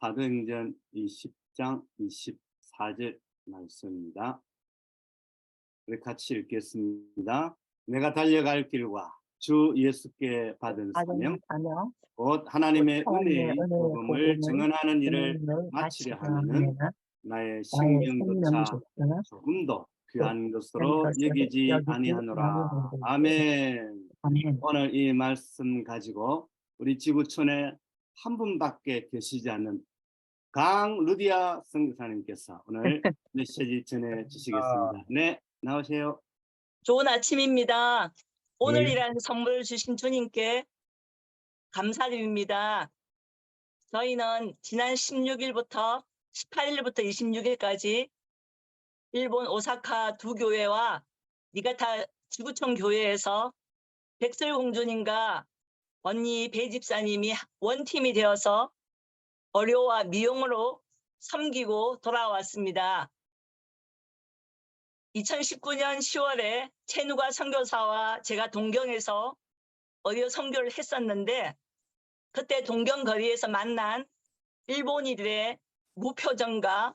사도행전 20장 24절 말씀입니다. 우리 같이 읽겠습니다. 내가 달려갈 길과 주 예수께 받은 사명 곧 하나님의 은혜의 복음을 증언하는 일을 마치려 하면은 나의 생명조차 조금도 귀한 것으로 여기지 아니하노라. 아멘. 오늘 이 말씀 가지고 우리 지구촌에 한 분밖에 계시지 않는 강 루디아 선교사님께서 오늘 메시지 전해 주시겠습니다. 네, 나오세요. 좋은 아침입니다. 오늘 네. 이란 선물 주신 주님께 감사드립니다. 저희는 지난 16일부터 18일부터 26일까지 일본 오사카 두 교회와 니가타 지구촌 교회에서 백설공주님과 언니 배집사님이 원팀이 되어서 어려와 미용으로 섬기고 돌아왔습니다. 2019년 10월에 채누가 선교사와 제가 동경에서 어려 선교를 했었는데 그때 동경 거리에서 만난 일본인들의 무표정과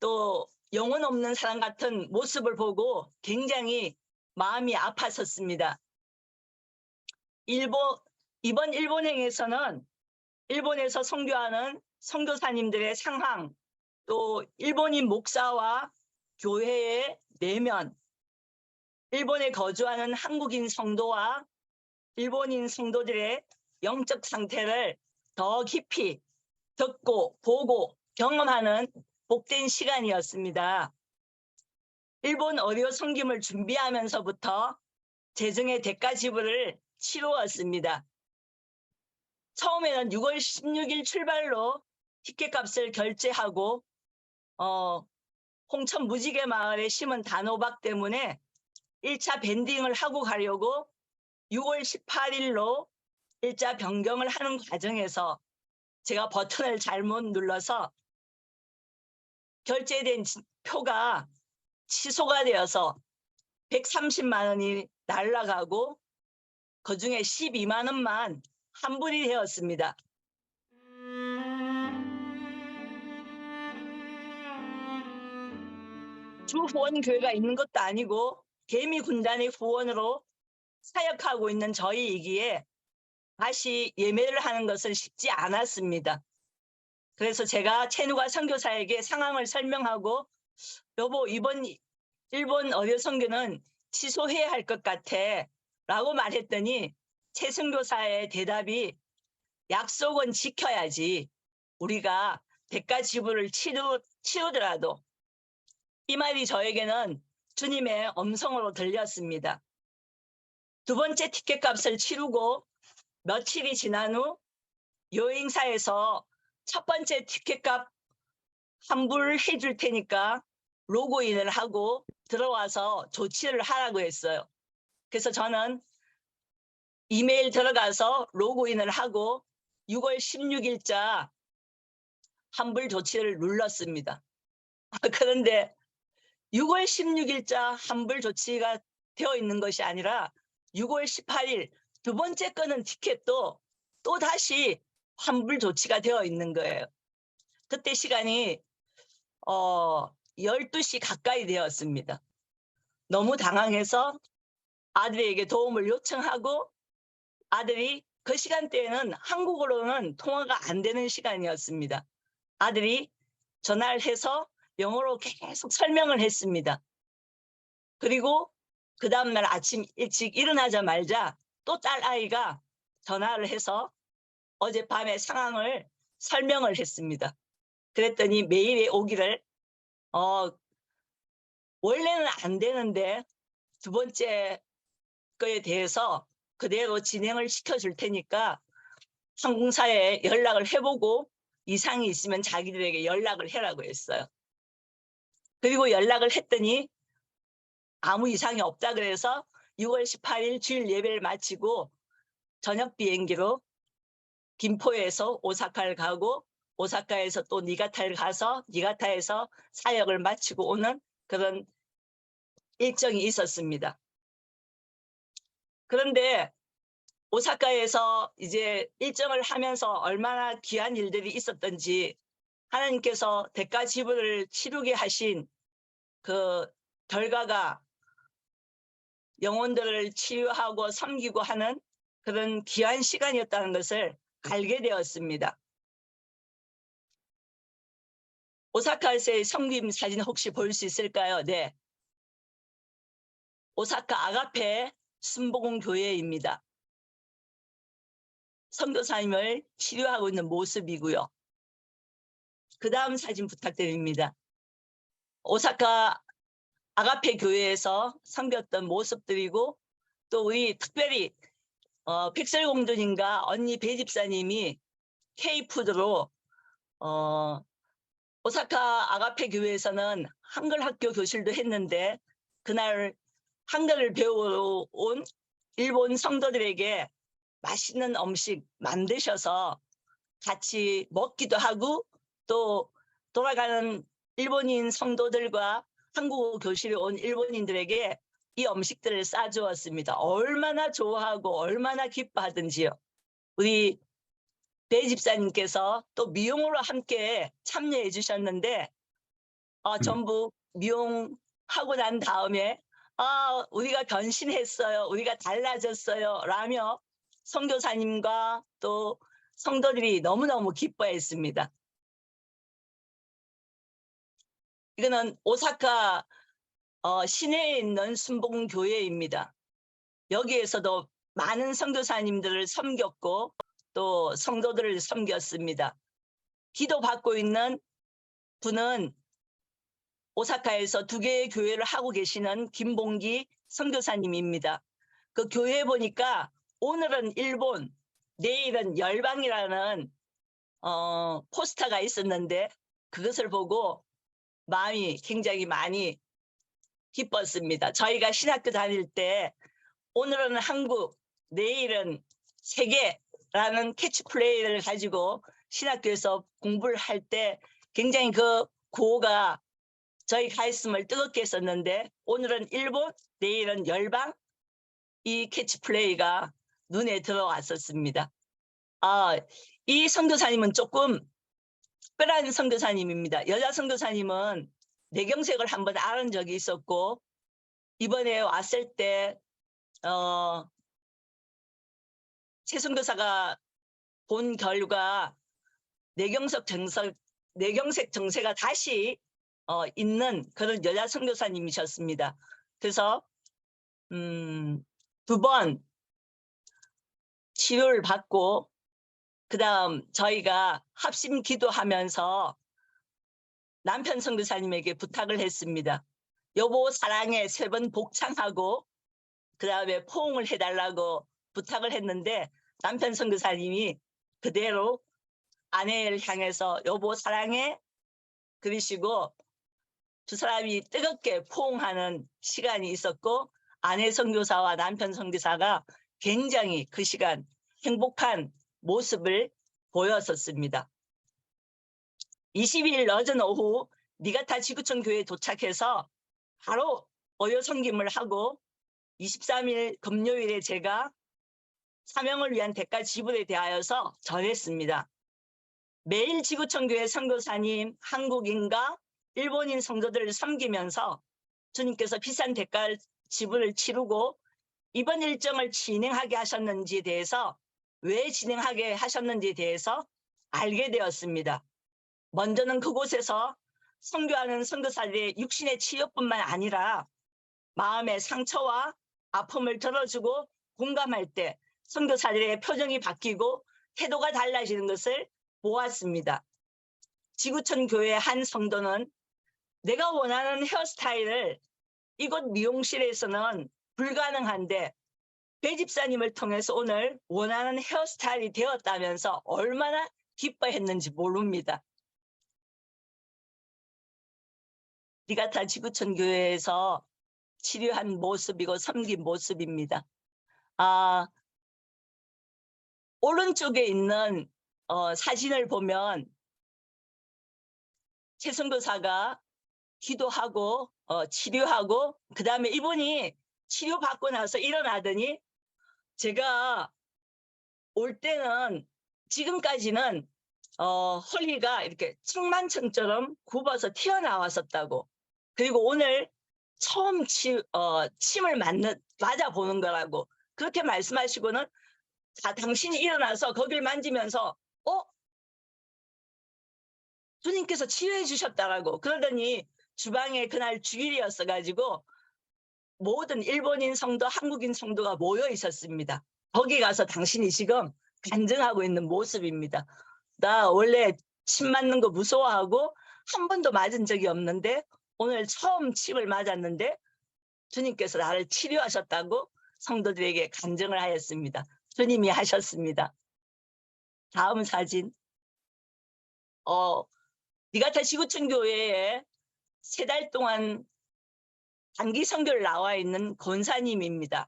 또 영혼 없는 사람 같은 모습을 보고 굉장히 마음이 아팠었습니다. 일본 이번 일본행에서는 일본에서 선교하는 선교사님들의 상황 또 일본인 목사와 교회의 내면, 일본에 거주하는 한국인 성도와 일본인 성도들의 영적 상태를 더 깊이 듣고 보고 경험하는 복된 시간이었습니다. 일본 어려 섬김을 준비하면서부터 재정의 대가 지불을 치루었습니다. 처음에는 6월 16일 출발로 티켓 값을 결제하고 어, 홍천 무지개 마을에 심은 단호박 때문에 1차 밴딩을 하고 가려고 6월 18일로 일자 변경을 하는 과정에서 제가 버튼을 잘못 눌러서 결제된 지- 표가 취소가 되어서 130만 원이 날라가고 그중에 12만 원만 환불이 되었습니다. 주 후원 교회가 있는 것도 아니고 개미 군단의 후원으로 사역하고 있는 저희이기에 다시 예매를 하는 것은 쉽지 않았습니다. 그래서 제가 채누가 선교사에게 상황을 설명하고 여보 이번 일본 어려 선교는 취소해야 할 것 같아 라고 말했더니 최 선교사의 대답이 약속은 지켜야지 우리가 대가 지불을 치루, 치르더라도 이 말이 저에게는 주님의 음성으로 들렸습니다. 두 번째 티켓 값을 치르고 며칠이 지난 후 여행사에서 첫 번째 티켓 값 환불 해 줄 테니까 로그인을 하고 들어와서 조치를 하라고 했어요. 그래서 저는 이메일 들어가서 로그인을 하고 6월 16일자 환불 조치를 눌렀습니다. 그런데 6월 16일자 환불 조치가 되어 있는 것이 아니라 6월 18일 두 번째 거는 티켓도 또 다시 환불 조치가 되어 있는 거예요. 그때 시간이 어 12시 가까이 되었습니다. 너무 당황해서 아들에게 도움을 요청하고 아들이 그 시간대에는 한국어로는 통화가 안 되는 시간이었습니다. 아들이 전화를 해서 영어로 계속 설명을 했습니다. 그리고 그 다음날 아침 일찍 일어나자마자 또 딸아이가 전화를 해서 어젯밤의 상황을 설명을 했습니다. 그랬더니 메일에 오기를 어 원래는 안 되는데 두 번째 거에 대해서 그대로 진행을 시켜줄 테니까 항공사에 연락을 해보고 이상이 있으면 자기들에게 연락을 해라고 했어요. 그리고 연락을 했더니 아무 이상이 없다 그래서 6월 18일 주일 예배를 마치고 저녁 비행기로 김포에서 오사카를 가고 오사카에서 또 니가타를 가서 니가타에서 사역을 마치고 오는 그런 일정이 있었습니다. 그런데 오사카에서 이제 일정을 하면서 얼마나 귀한 일들이 있었던지 하나님께서 대가 지불을 치르게 하신 그 결과가 영혼들을 치유하고 섬기고 하는 그런 귀한 시간이었다는 것을 알게 되었습니다. 오사카에서의 성김 사진 혹시 볼 수 있을까요? 네. 오사카 아가페 순복음 교회입니다. 선교사님을 치료하고 있는 모습이고요. 그 다음 사진 부탁드립니다. 오사카 아가페 교회에서 섬겼던 모습들이고 또 우리 특별히 어, 백설공주님과 언니 배집사님이 K푸드로 어, 오사카 아가페 교회에서는 한글 학교 교실도 했는데 그날 한글을 배워온 일본 성도들에게 맛있는 음식 만드셔서 같이 먹기도 하고 또 돌아가는 일본인 성도들과 한국어 교실에 온 일본인들에게 이 음식들을 싸주었습니다. 얼마나 좋아하고 얼마나 기뻐하든지요. 우리 배 집사님께서 또 미용으로 함께 참여해 주셨는데 어, 전부 미용하고 난 다음에 아 우리가 변신했어요. 우리가 달라졌어요. 라며 선교사님과 또 성도들이 너무너무 기뻐했습니다. 이거는 오사카 어, 시내에 있는 순복음교회입니다. 여기에서도 많은 선교사님들을 섬겼고 또 성도들을 섬겼습니다. 기도받고 있는 분은 오사카에서 두 개의 교회를 하고 계시는 김봉기 선교사님입니다. 그 교회 보니까 오늘은 일본, 내일은 열방이라는 어, 포스터가 있었는데 그것을 보고 마음이 굉장히 많이 기뻤습니다. 저희가 신학교 다닐 때 오늘은 한국, 내일은 세계라는 캐치플레이를 가지고 신학교에서 공부를 할 때 굉장히 그 구호가 저희 가있음을 뜨겁게 했었는데 오늘은 일본, 내일은 열방 이 캐치플레이가 눈에 들어왔었습니다. 아, 이 선교사님은 조금 특별한 선교사님입니다. 여자 선교사님은 뇌경색을 한번 앓은 적이 있었고 이번에 왔을 때 어, 최 선교사가 본 결과 뇌경색 정세가 다시 어, 있는 그런 여자 선교사님이셨습니다. 그래서 음, 두 번 치료를 받고 그 다음 저희가 합심 기도하면서 남편 선교사님에게 부탁을 했습니다. 여보 사랑해 세 번 복창하고 그 다음에 포옹을 해달라고 부탁을 했는데 남편 선교사님이 그대로 아내를 향해서 여보 사랑해 그러시고 두 사람이 뜨겁게 포옹하는 시간이 있었고 아내 선교사와 남편 선교사가 굉장히 그 시간 행복한 모습을 보였었습니다. 22일 늦은 오후 니가타 지구촌 교회에 도착해서 바로 어여 섬김을 하고 23일 금요일에 제가 사명을 위한 대가 지불에 대하여서 전했습니다. 매일 지구촌 교회 선교사님 한국인과 일본인 성도들을 섬기면서 주님께서 비싼 대가 지불을 치르고 이번 일정을 진행하게 하셨는지에 대해서 왜 진행하게 하셨는지에 대해서 알게 되었습니다. 먼저는 그곳에서 선교하는 선교사들의 육신의 치유뿐만 아니라 마음의 상처와 아픔을 들어주고 공감할 때 선교사들의 표정이 바뀌고 태도가 달라지는 것을 보았습니다. 지구촌 교회 한 성도는 내가 원하는 헤어스타일을 이곳 미용실에서는 불가능한데 배 집사님을 통해서 오늘 원하는 헤어스타일이 되었다면서 얼마나 기뻐했는지 모릅니다. 니가타 지구촌 교회에서 치료한 모습이고 섬긴 모습입니다. 아, 오른쪽에 있는 어, 사진을 보면 최선교사가 기도하고 어, 치료하고 그 다음에 이분이 치료받고 나서 일어나더니 제가 올 때는 지금까지는 어, 허리가 이렇게 청만청처럼 굽어서 튀어나왔었다고. 그리고 오늘 처음 치, 어, 침을 맞는, 맞아보는 거라고. 그렇게 말씀하시고는 자, 당신이 일어나서 거길 만지면서 어? 주님께서 치유해 주셨다라고 그러더니 주방에 그날 주일이었어 가지고 모든 일본인 성도, 한국인 성도가 모여 있었습니다. 거기 가서 당신이 지금 간증하고 있는 모습입니다. 나 원래 침 맞는 거 무서워하고 한 번도 맞은 적이 없는데 오늘 처음 침을 맞았는데 주님께서 나를 치료하셨다고 성도들에게 간증을 하였습니다. 주님이 하셨습니다. 다음 사진. 어, 니가타 지구촌 교회에 세 달 동안 단기 선교를 나와 있는 권사님입니다.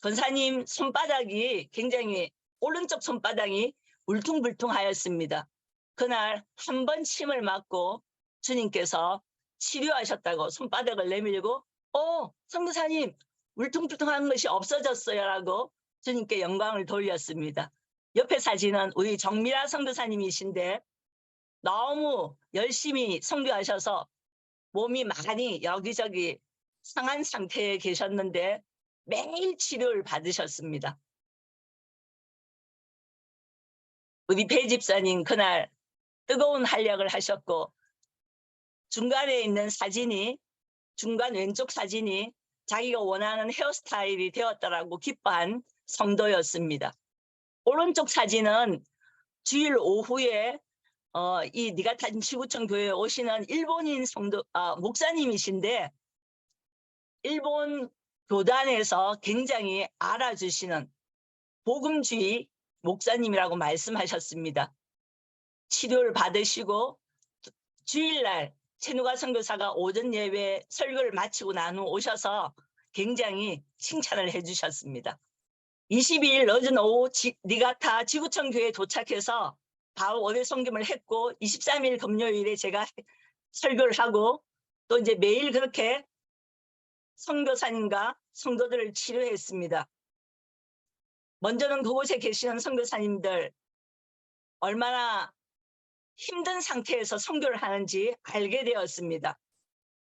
권사님 손바닥이 굉장히 오른쪽 손바닥이 울퉁불퉁하였습니다. 그날 한 번 침을 맞고 주님께서 치료하셨다고 손바닥을 내밀고 어 성도사님 울퉁불퉁한 것이 없어졌어요 라고 주님께 영광을 돌렸습니다. 옆에 사진은 우리 정미라 성도사님이신데 너무 열심히 선교하셔서 몸이 많이 여기저기 상한 상태에 계셨는데 매일 치료를 받으셨습니다. 우리 배 집사님 그날 뜨거운 한력을 하셨고 중간에 있는 사진이 중간 왼쪽 사진이 자기가 원하는 헤어스타일이 되었다라고 기뻐한 성도였습니다. 오른쪽 사진은 주일 오후에 어, 이 니가탄 지구촌 교회에 오시는 일본인 성도 아, 목사님이신데 일본 교단에서 굉장히 알아주시는 복음주의 목사님이라고 말씀하셨습니다. 치료를 받으시고 주일날 채누가 선교사가 오전 예배 설교를 마치고 난 후 오셔서 굉장히 칭찬을 해주셨습니다. 22일 늦은 오후 지, 니가타 지구촌 교회에 도착해서 바로 월요 성김을 했고 23일 금요일에 제가 설교를 하고 또 이제 매일 그렇게 선교사님과 성도들을 치료했습니다. 먼저는 그곳에 계시는 선교사님들 얼마나 힘든 상태에서 선교를 하는지 알게 되었습니다.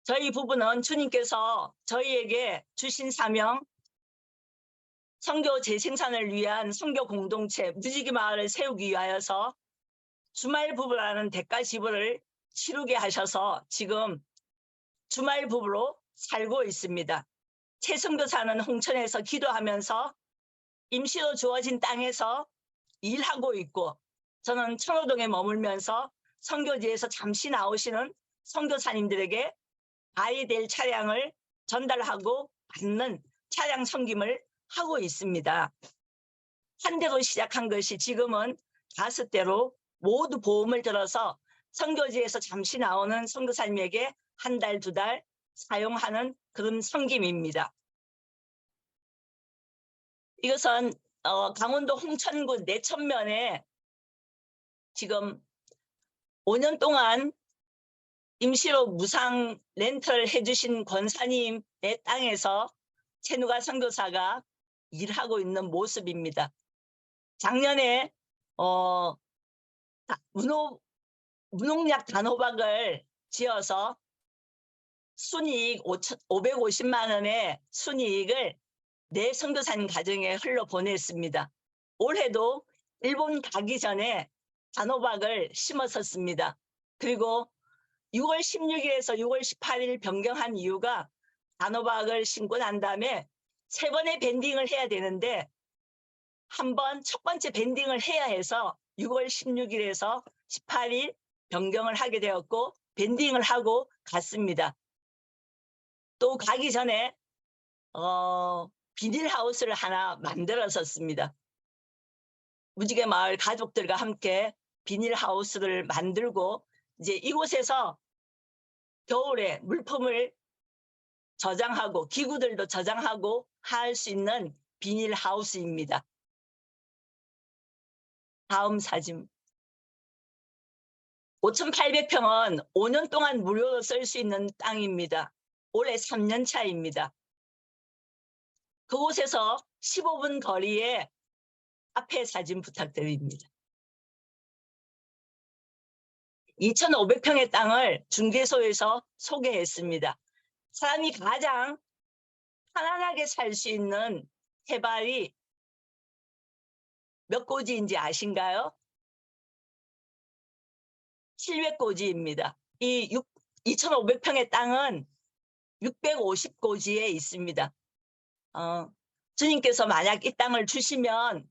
저희 부부는 주님께서 저희에게 주신 사명 선교 재생산을 위한 선교 공동체 무지개 마을을 세우기 위하여서 주말 부부라는 대가 지불을 치르게 하셔서 지금 주말 부부로 살고 있습니다. 최승교사는 홍천에서 기도하면서 임시로 주어진 땅에서 일하고 있고 저는 천호동에 머물면서 선교지에서 잠시 나오시는 선교사님들에게 가야 될 차량을 전달하고 받는 차량 섬김을 하고 있습니다. 한 대로 시작한 것이 지금은 다섯 대로 모두 보험을 들어서 선교지에서 잠시 나오는 선교사님에게 한 달, 두 달 사용하는 그런 섬김입니다. 이것은 어, 강원도 홍천군 내천면에 지금 5년 동안 임시로 무상 렌트를 해주신 권사님의 땅에서 채누가 선교사가 일하고 있는 모습입니다. 작년에 어, 문호, 무농약 단호박을 지어서 순이익 550만 원의 순이익을 내 선교사님 가정에 흘러 보냈습니다. 올해도 일본 가기 전에 단호박을 심었었습니다. 그리고 6월 16일에서 6월 18일 변경한 이유가 단호박을 심고 난 다음에 세 번의 밴딩을 해야 되는데 한 번 첫 번째 밴딩을 해야 해서 6월 16일에서 18일 변경을 하게 되었고 밴딩을 하고 갔습니다. 또 가기 전에 어, 비닐하우스를 하나 만들었었습니다. 무지개 마을 가족들과 함께 비닐하우스를 만들고 이제 이곳에서 겨울에 물품을 저장하고 기구들도 저장하고 할 수 있는 비닐하우스입니다. 다음 사진. 5,800평은 5년 동안 무료로 쓸 수 있는 땅입니다. 올해 3년 차입니다. 그곳에서 15분 거리에 앞에 사진 부탁드립니다. 2,500평의 땅을 중개소에서 소개했습니다. 사람이 가장 편안하게 살 수 있는 해발이 몇 고지인지 아신가요? 700고지입니다. 이 2,500평의 땅은 650고지에 있습니다. 어, 주님께서 만약 이 땅을 주시면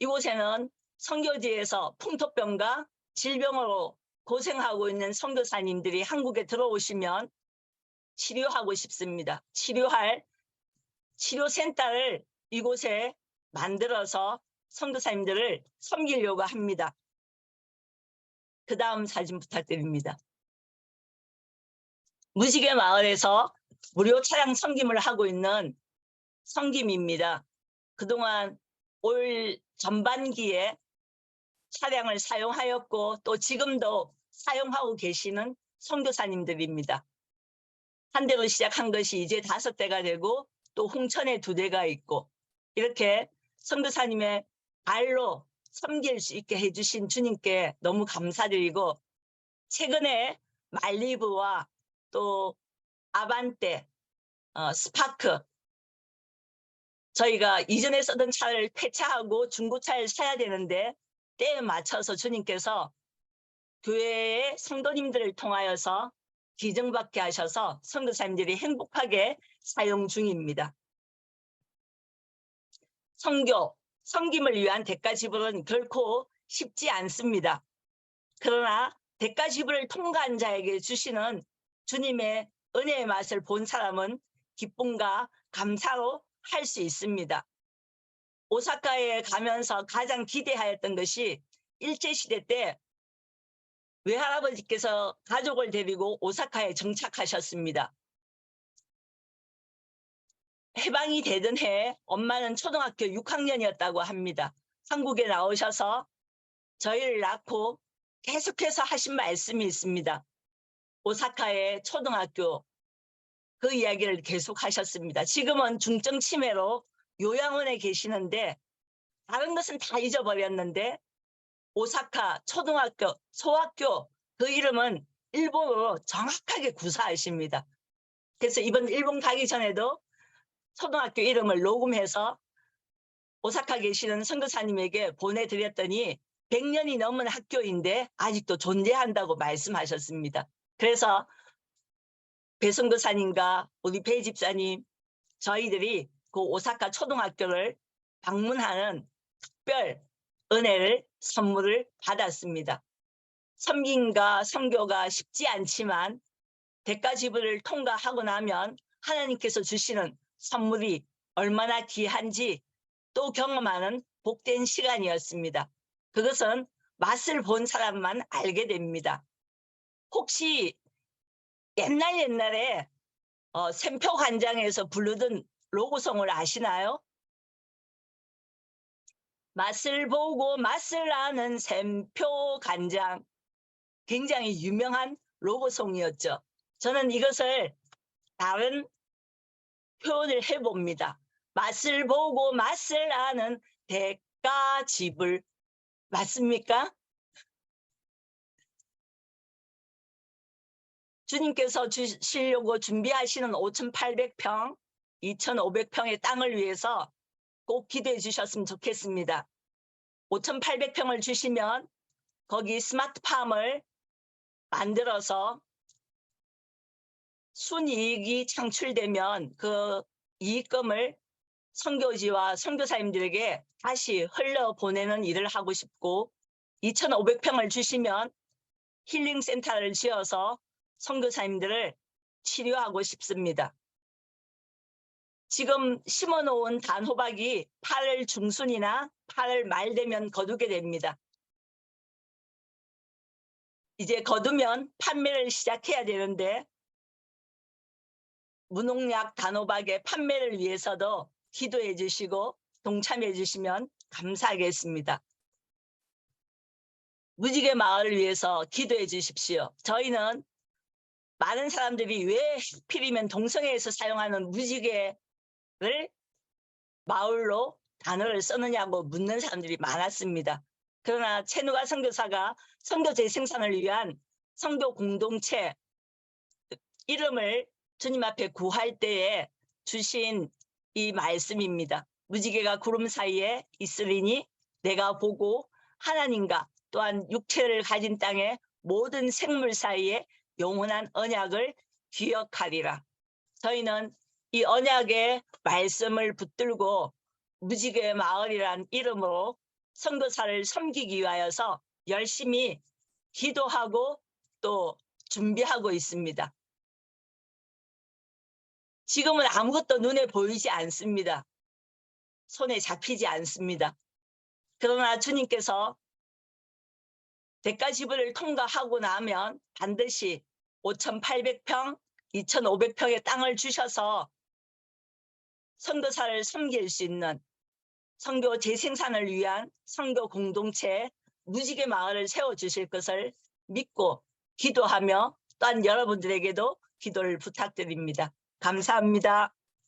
이곳에는 선교지에서 풍토병과 질병으로 고생하고 있는 선교사님들이 한국에 들어오시면 치료하고 싶습니다. 치료할 치료센터를 이곳에 만들어서 선교사님들을 섬기려고 합니다. 그 다음 사진 부탁드립니다. 무지개 마을에서 무료 차량 섬김을 하고 있는 섬김입니다. 그동안 올 전반기에 차량을 사용하였고 또 지금도 사용하고 계시는 선교사님들입니다. 한 대로 시작한 것이 이제 다섯 대가 되고 또 홍천에 두 대가 있고 이렇게 선교사님의 발로 섬길 수 있게 해주신 주님께 너무 감사드리고 최근에 말리브와 또 아반떼, 어, 스파크 저희가 이전에 쓰던 차를 폐차하고 중고차를 사야 되는데 때에 맞춰서 주님께서 교회의 성도님들을 통하여서 기증받게 하셔서 선교사님들이 행복하게 사용 중입니다. 성교, 섬김을 위한 대가 지불은 결코 쉽지 않습니다. 그러나 대가 지불을 통과한 자에게 주시는 주님의 은혜의 맛을 본 사람은 기쁨과 감사로 할 수 있습니다. 오사카에 가면서 가장 기대하였던 것이 일제시대 때 외할아버지께서 가족을 데리고 오사카에 정착하셨습니다. 해방이 되던 해 엄마는 초등학교 6학년이었다고 합니다. 한국에 나오셔서 저희를 낳고 계속해서 하신 말씀이 있습니다. 오사카의 초등학교 그 이야기를 계속 하셨습니다. 지금은 중증 치매로 요양원에 계시는데 다른 것은 다 잊어버렸는데 오사카 초등학교 소학교 그 이름은 일본어로 정확하게 구사하십니다. 그래서 이번 일본 가기 전에도 초등학교 이름을 녹음해서 오사카 계시는 선교사님에게 보내드렸더니 100년이 넘은 학교인데 아직도 존재한다고 말씀하셨습니다. 그래서 배선교사님과 우리 배 집사님 저희들이 그 오사카 초등학교를 방문하는 특별 은혜를 선물을 받았습니다. 섬김과 선교가 쉽지 않지만 대가 지불을 통과하고 나면 하나님께서 주시는 선물이 얼마나 귀한지 또 경험하는 복된 시간이었습니다. 그것은 맛을 본 사람만 알게 됩니다. 혹시 옛날 옛날에 어, 샘표 간장에서 부르던 로고송을 아시나요? 맛을 보고 맛을 아는 샘표 간장 굉장히 유명한 로고송이었죠. 저는 이것을 다른 표현을 해봅니다. 맛을 보고 맛을 아는 대가 지불 맞습니까? 주님께서 주시려고 준비하시는 5,800평, 2,500평의 땅을 위해서 꼭 기도해 주셨으면 좋겠습니다. 5,800평을 주시면 거기 스마트팜을 만들어서 순이익이 창출되면 그 이익금을 선교지와 선교사님들에게 다시 흘려보내는 일을 하고 싶고 2,500평을 주시면 힐링센터를 지어서 선교사님들을 치료하고 싶습니다. 지금 심어놓은 단호박이 8월 중순이나 8월 말 되면 거두게 됩니다. 이제 거두면 판매를 시작해야 되는데 무농약 단호박의 판매를 위해서도 기도해 주시고 동참해 주시면 감사하겠습니다. 무지개 마을을 위해서 기도해 주십시오. 저희는 많은 사람들이 왜 하필이면 동성애에서 사용하는 무지개를 마을로 단어를 쓰느냐고 묻는 사람들이 많았습니다. 그러나 채누가 선교사가 선교 재생산을 위한 선교 공동체 이름을 주님 앞에 구할 때에 주신 이 말씀입니다. 무지개가 구름 사이에 있으리니 내가 보고 하나님과 또한 육체를 가진 땅의 모든 생물 사이에 영원한 언약을 기억하리라. 저희는 이 언약의 말씀을 붙들고 무지개 마을이란 이름으로 선교사를 섬기기 위하여서 열심히 기도하고 또 준비하고 있습니다. 지금은 아무것도 눈에 보이지 않습니다. 손에 잡히지 않습니다. 그러나 주님께서 대가 지불을 통과하고 나면 반드시 5,800평, 2,500평의 땅을 주셔서 선교사를 섬길 수 있는 선교 재생산을 위한 선교 공동체 무지개 마을을 세워 주실 것을 믿고 기도하며 또한 여러분들에게도 기도를 부탁드립니다. 감사합니다.